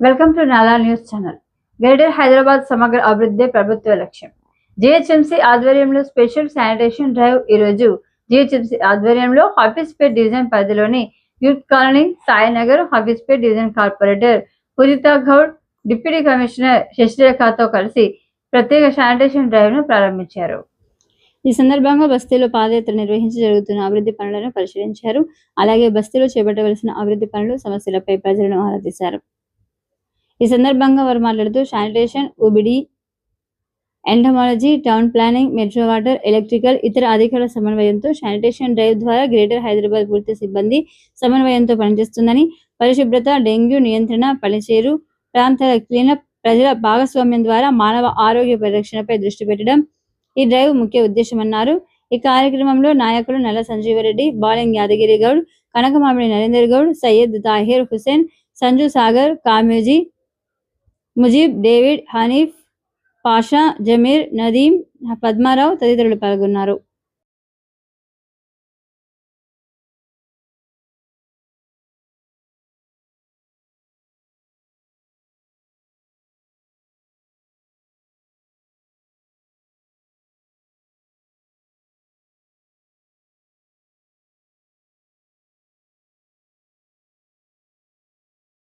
Welcome to Nala news channel. Greater Hyderabad సమగ్ర అభివృద్ధి ప్రభుత్వ లక్ష్యం. జిహెచ్ఎంసీ ఆధ్వర్యంలో స్పెషల్ శానిటేషన్ డ్రైవ్ ఈ రోజు జిహెచ్ఎంసీ ఆధ్వర్యంలో హాఫీస్పేట్ డివిజన్ పరిధిలోని youth colony Sainagar Hafeezpet division corporator Poojitha Goud deputy commissioner శశిరేఖతో కలిసి ప్రత్యేక శానిటేషన్ డ్రైవ్ను ప్రారంభించారు. ఈ సందర్భంగా బస్తీలో పాదయాత్ర నిర్వహించి జరుగుతున్న అభివృద్ధి పనులను పరిశీలించారు. అలాగే బస్తీలో చేపట్టవలసిన అభివృద్ధి పనులు సమస్యలపై ప్రజలను ఆరా తీశారు ఈ సందర్భంగా వారు మాట్లాడుతూ sanitation OBD entomology town planning metro water electrical ఇతర అధికారుల సమన్వయంతో శానిటేషన్ డ్రైవ్ ద్వారా గ్రేటర్ హైదరాబాద్ పూర్తి సిబ్బంది సమన్వయంతో పనిచేస్తుందని పరిశుభ్రత డెంగ్యూ నియంత్రణ పనిచేరు ప్రాంతాల క్లీనప్ ప్రజల భాగస్వామ్యం ద్వారా మానవ ఆరోగ్య పరిరక్షణపై దృష్టి పెట్టడం ఈ డ్రైవ్ ముఖ్య ఉద్దేశమన్నారు. ఈ కార్యక్రమంలో నాయకులు నల్ల సంజీవరెడ్డి బాలింగ్ యాదగిరి గౌడ్ కనకమామిడి నరేందర్ గౌడ్ సయ్యద్ తాహిర్ హుసేన్ సంజు సాగర్ కామ్యూజీ ముజీబ్ డేవిడ్ హనీఫ్ పాషా జమీర్ నదీం పద్మారావు తదితరులు పాల్గొన్నారు.